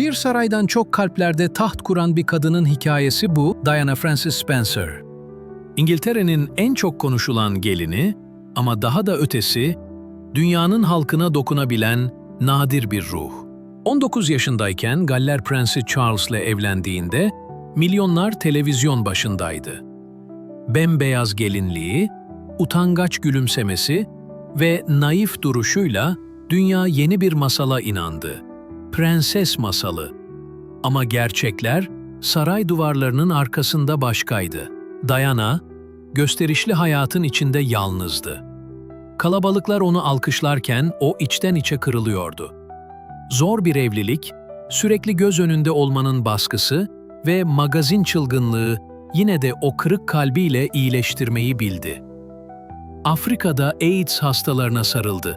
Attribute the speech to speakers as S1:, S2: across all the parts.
S1: Bir saraydan çok kalplerde taht kuran bir kadının hikayesi bu, Diana Frances Spencer. İngiltere'nin en çok konuşulan gelini ama daha da ötesi, dünyanın halkına dokunabilen nadir bir ruh. 19 yaşındayken Galler Prensi Charles'la evlendiğinde milyonlar televizyon başındaydı. Bembeyaz gelinliği, utangaç gülümsemesi ve naif duruşuyla dünya yeni bir masala inandı. Prenses masalı. Ama gerçekler saray duvarlarının arkasında başkaydı. Diana, gösterişli hayatın içinde yalnızdı. Kalabalıklar onu alkışlarken o içten içe kırılıyordu. Zor bir evlilik, sürekli göz önünde olmanın baskısı ve magazin çılgınlığı yine de o kırık kalbiyle iyileştirmeyi bildi. Afrika'da AIDS hastalarına sarıldı.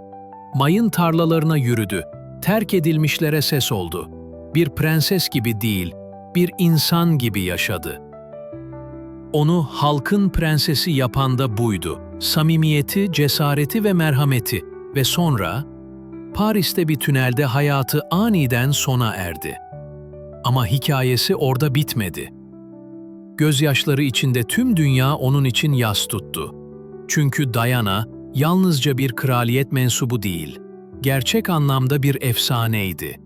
S1: Mayın tarlalarına yürüdü. Terk edilmişlere ses oldu. Bir prenses gibi değil, bir insan gibi yaşadı. Onu halkın prensesi yapan da buydu. Samimiyeti, cesareti ve merhameti ve sonra Paris'te bir tünelde hayatı aniden sona erdi. Ama hikayesi orada bitmedi. Gözyaşları içinde tüm dünya onun için yas tuttu. Çünkü Diana yalnızca bir kraliyet mensubu değil, gerçek anlamda bir efsaneydi.